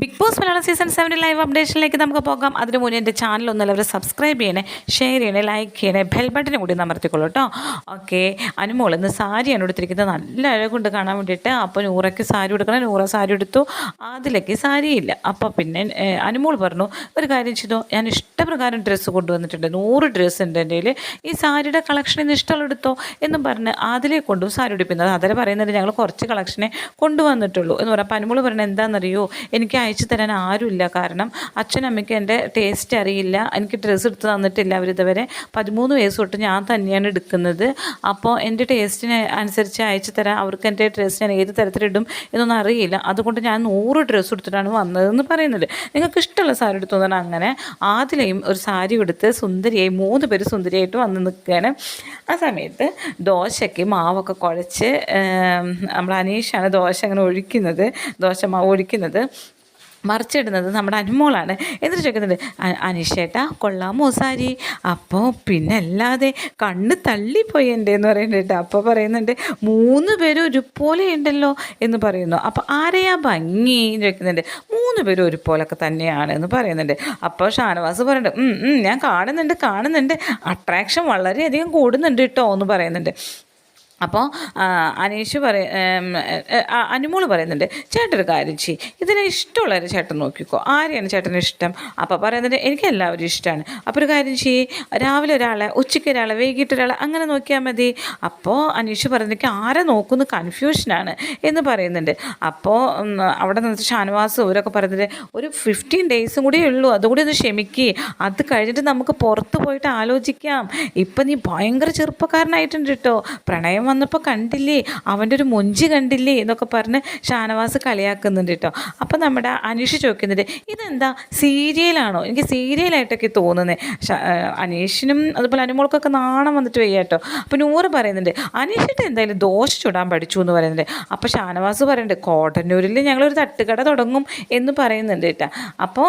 Big Boss Malayalam season സെവന്റെ live അപ്ഡേഷനിലേക്ക് നമുക്ക് പോകാം. അതിന് മുന്നേ എന്റെ ചാനൽ ഒന്നും അവർ സബ്സ്ക്രൈബ് ചെയ്യണേ ഷെയർ ചെയ്യണേ ലൈക്ക് ചെയ്യണേ ബെൽ ബട്ടനും കൂടി നമർത്തിക്കോളൂ കേട്ടോ ഓക്കെ അനുമോൾ ഇന്ന് സാരിയാണ് എടുത്തിരിക്കുന്നത് നല്ല അഴകുണ്ട് കാണാൻ വേണ്ടിയിട്ട്. അപ്പോൾ നൂറയ്ക്ക് സാരി എടുക്കണം നൂറ സാരി എടുത്തു അതിലേക്ക് സാരിയില്ല. അപ്പോൾ പിന്നെ അനുമോൾ പറഞ്ഞു ഒരു കാര്യം ചെയ്തു. ഞാൻ ഇഷ്ടപ്രകാരം ഡ്രസ്സ് കൊണ്ടുവന്നിട്ടുണ്ട്. നൂറ് ഡ്രസ്സ് ഉണ്ട് എന്റെ ഈ സാരിയുടെ കളക്ഷൻ ഇന്ന് ഇഷ്ടമുള്ള എടുത്തോ എന്നും പറഞ്ഞ് അതിലേക്ക് കൊണ്ടു സാരി ഉടുപ്പിക്കുന്നത്. അതിൽ പറയുന്നത് ഞങ്ങൾ കുറച്ച് കളക്ഷനെ കൊണ്ടുവന്നിട്ടുള്ളൂ എന്ന് പറഞ്ഞപ്പോൾ അനുമോൾ പറഞ്ഞത് എന്താണെന്നറിയോ എനിക്ക് അയച്ചു തരാൻ ആരുമില്ല. കാരണം അച്ഛനും അമ്മയ്ക്ക് എന്റെ ടേസ്റ്റ് അറിയില്ല. എനിക്ക് ഡ്രസ്സ് എടുത്ത് തന്നിട്ടില്ല അവരിതുവരെ പതിമൂന്ന് വയസ്സ് തൊട്ട് ഞാൻ തന്നെയാണ് എടുക്കുന്നത്. അപ്പോൾ എന്റെ ടേസ്റ്റിന് അനുസരിച്ച് അയച്ചു തരാൻ അവർക്ക് എന്റെ ഡ്രസ്സ് ഞാൻ ഏത് തരത്തിലിടും എന്നൊന്നും അറിയില്ല. അതുകൊണ്ട് ഞാൻ നൂറ് ഡ്രസ്സ് എടുത്തിട്ടാണ് വന്നതെന്ന് പറയുന്നത്. നിങ്ങൾക്ക് ഇഷ്ടമുള്ള സാരി എടുത്തു തന്നെ അങ്ങനെ ആദ്യം ഒരു സാരി എടുത്ത് സുന്ദരിയായി മൂന്ന് പേര് സുന്ദരിയായിട്ട് വന്ന് നിൽക്കുകയാണ്. ആ സമയത്ത് ദോശയ്ക്ക് മാവൊക്കെ കുഴച്ച് നമ്മൾ അനീഷാണ് ദോശ അങ്ങനെ ഒഴിക്കുന്നത്. ദോശ മാവ് ഒഴിക്കുന്നത്. മറിച്ചിടുന്നത് നമ്മുടെ അനുമോളാണ്. എന്നിട്ട് ചോദിക്കുന്നുണ്ട് അനിഷേട്ട കൊള്ളാം സാരി അപ്പോൾ പിന്നെ അല്ലാതെ കണ്ണ് തള്ളിപ്പോയി എന്റെ എന്ന് പറയുന്നുണ്ട് അപ്പോൾ പറയുന്നുണ്ട് മൂന്ന് പേരും ഒരുപോലെ ഉണ്ടല്ലോ എന്ന് പറയുന്നു. അപ്പോൾ ആരെയാ ഭംഗി എന്ന് ചോദിക്കുന്നുണ്ട് മൂന്ന് പേരും ഒരുപോലൊക്കെ തന്നെയാണ് എന്ന് പറയുന്നുണ്ട്. അപ്പോൾ ഷാനവാസ് പറയുന്നുണ്ട് "ഉം, ഉം, ഞാൻ കാണുന്നുണ്ട് കാണുന്നുണ്ട്. അട്രാക്ഷൻ വളരെയധികം കൂടുന്നുണ്ട് കേട്ടോ എന്ന് പറയുന്നുണ്ട്. അപ്പോൾ അനീഷ് പറയ അനുമോൾ പറയുന്നുണ്ട് ചേട്ടൊരു കാര്യം ചെയ് ഇതിനെ ഇഷ്ടമുള്ളവരെ ചേട്ടൻ നോക്കിക്കോ. ആരെയാണ് ചേട്ടന് ഇഷ്ടം? അപ്പോൾ പറയുന്നുണ്ട് എനിക്ക് എല്ലാവരും ഇഷ്ടമാണ് അപ്പോൾ ഒരു കാര്യം ചെയ്യ്. രാവിലെ ഒരാളെ ഉച്ചയ്ക്ക് ഒരാളെ വൈകിട്ട് ഒരാളെ അങ്ങനെ നോക്കിയാൽ മതി. അപ്പോൾ അനീഷ് പറയുന്നത് എനിക്ക് ആരെ നോക്കുന്നു? കൺഫ്യൂഷനാണ് എന്ന് പറയുന്നുണ്ട്. അപ്പോൾ അവിടെ നിന്നിട്ട് ഷാനവാസ് ഇവരൊക്കെ പറയുന്നത് ഒരു ഫിഫ്റ്റീൻ ഡേയ്സും കൂടിയേ ഉള്ളൂ. അതുകൂടി ഒന്ന് ക്ഷമിക്ക്. അത് കഴിഞ്ഞിട്ട് നമുക്ക് പുറത്ത് പോയിട്ട് ആലോചിക്കാം. ഇപ്പം നീ ഭയങ്കര ചെറുപ്പക്കാരനായിട്ടുണ്ട് കേട്ടോ പ്രണയം വന്നപ്പോൾ കണ്ടില്ലേ? അവന്റെ ഒരു മൊഞ്ചി കണ്ടില്ലേ? എന്നൊക്കെ പറഞ്ഞ് ഷാനവാസ് കളിയാക്കുന്നുണ്ട് കേട്ടോ. അപ്പം നമ്മുടെ അനീഷ് ചോദിക്കുന്നുണ്ട് ഇതെന്താ? സീരിയലാണോ? എനിക്ക് സീരിയലായിട്ടൊക്കെ തോന്നുന്നത് അനീഷിനും അതുപോലെ അനുമോൾക്കൊക്കെ നാണം വന്നിട്ട് വയ്യ കേട്ടോ. അപ്പോൾ നൂറ് പറയുന്നുണ്ട് അനീഷിട്ട് എന്തായാലും ദോശ ചുടാൻ പഠിച്ചു എന്ന് പറയുന്നുണ്ട്. അപ്പോൾ ഷാനവാസ് പറയുന്നുണ്ട് കോട്ടന്നൂരിൽ ഞങ്ങളൊരു തട്ടുകട തുടങ്ങും എന്ന് പറയുന്നുണ്ട് കേട്ടോ. അപ്പോൾ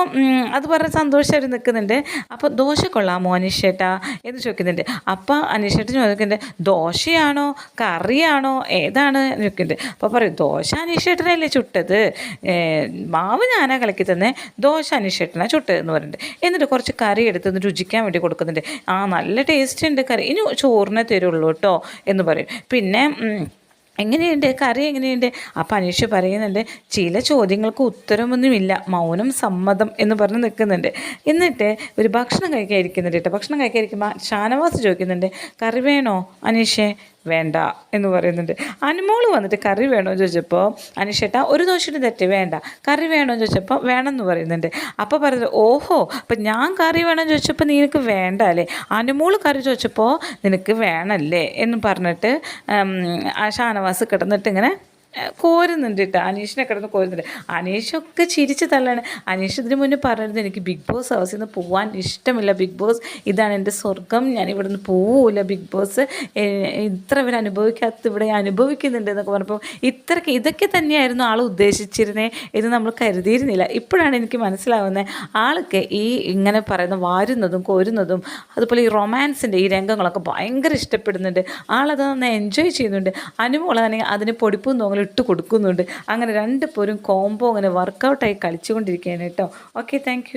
അത് പറഞ്ഞ് സന്തോഷമായിട്ട് നിൽക്കുന്നുണ്ട് അപ്പോൾ ദോശ കൊള്ളാമോ അനീഷേട്ടാ എന്ന് ചോദിക്കുന്നുണ്ട്. അപ്പോൾ അനീഷേട്ടൻ ചോദിക്കുന്നുണ്ട് ദോശയാണോ? കറിയാണോ? ഏതാണ്? ചോദിക്കുന്നത് അപ്പോൾ പറയും ദോശ അനീഷേട്ടനല്ലേ ചുട്ടത്? മാവ് ഞാനാ കലക്കി തന്നെ. ദോശ അനീഷേട്ടനാ ചുട്ടത് എന്ന് പറയുന്നുണ്ട് എന്നിട്ട് കുറച്ച് കറി എടുത്ത് രുചിക്കാൻ വേണ്ടി കൊടുക്കുന്നുണ്ട്. ആ നല്ല ടേസ്റ്റ് ഉണ്ട് കറി. ഇനി ചോറിനെ തരുള്ളൂ കേട്ടോ എന്ന് പറയും. പിന്നെ എങ്ങനെയുണ്ട്? കറി എങ്ങനെയുണ്ട്? അപ്പം അനീഷ് പറയുന്നുണ്ട് ചില ചോദ്യങ്ങൾക്ക് ഉത്തരമൊന്നുമില്ല. മൗനം സമ്മതം എന്ന് പറഞ്ഞ് നിൽക്കുന്നുണ്ട്. എന്നിട്ട് ഒരു ഭക്ഷണം കഴിക്കാൻ ഇരിക്കുന്നുണ്ട് കേട്ടോ. ഭക്ഷണം കഴിക്കാൻ ഇരിക്കുമ്പോൾ ഷാനവാസ് ചോദിക്കുന്നുണ്ട് കറി വേണോ അനീഷേ? വേണ്ട എന്ന് പറയുന്നുണ്ട്. അനുമോൾ വന്നിട്ട് കറി വേണമെന്ന് ചോദിച്ചപ്പോൾ അനുഷേട്ട ഒരു ദോശയുടെ തെറ്റ് വേണ്ട. കറി വേണമെന്ന് ചോദിച്ചപ്പോൾ വേണമെന്ന് പറയുന്നുണ്ട്. അപ്പോൾ പറയുന്നത് ഓഹോ അപ്പം ഞാൻ കറി വേണമെന്ന് ചോദിച്ചപ്പോൾ നിനക്ക് വേണ്ട അല്ലേ? അനുമോൾ കറി ചോദിച്ചപ്പോൾ നിനക്ക് വേണമല്ലേ എന്ന് പറഞ്ഞിട്ട് ഷാനവാസ് കിടന്നിട്ട് ഇങ്ങനെ കോരുന്നുണ്ട് കേട്ടോ അനീഷിനെ കിടന്ന് കോരുന്നുണ്ട്. അനീഷൊക്കെ ചിരിച്ച് തള്ളാണ്. അനീഷ് ഇതിന് മുന്നേ പറഞ്ഞത് എനിക്ക് ബിഗ് ബോസ് ഹൗസിൽ നിന്ന് പോകാൻ ഇഷ്ടമില്ല ബിഗ് ബോസ്. ഇതാണ് എന്റെ സ്വർഗം. ഞാൻ ഇവിടെ നിന്ന് പോവില്ല ബിഗ് ബോസ്. ഇത്ര ഇവർ അനുഭവിക്കാത്ത ഇവിടെ അനുഭവിക്കുന്നുണ്ട് എന്നൊക്കെ പറഞ്ഞപ്പോൾ ഇത്രയ്ക്ക് ഇതൊക്കെ തന്നെയായിരുന്നു ആൾ ഉദ്ദേശിച്ചിരുന്നേ എന്ന് നമ്മൾ കരുതിയിരുന്നില്ല. ഇപ്പോഴാണ് എനിക്ക് മനസ്സിലാവുന്നത് ആൾക്ക് ഈ ഇങ്ങനെ പറയുന്ന വാരുന്നതും കോരുന്നതും അതുപോലെ ഈ റൊമാൻസിന്റെ ഈ രംഗങ്ങളൊക്കെ ഭയങ്കര ഇഷ്ടപ്പെടുന്നുണ്ട്. ആളത് നന്നായി എൻജോയ് ചെയ്യുന്നുണ്ട്. അനുമോളാണെങ്കിൽ അതിന് പൊടിപ്പും തോങ്ങലും ഇട്ട് കൊടുക്കുന്നുണ്ട്. അങ്ങനെ രണ്ട് പേരും കോംബോ അങ്ങനെ വർക്കൗട്ടായി കളിച്ചുകൊണ്ടിരിക്കുകയാണ് കേട്ടോ. Okay thank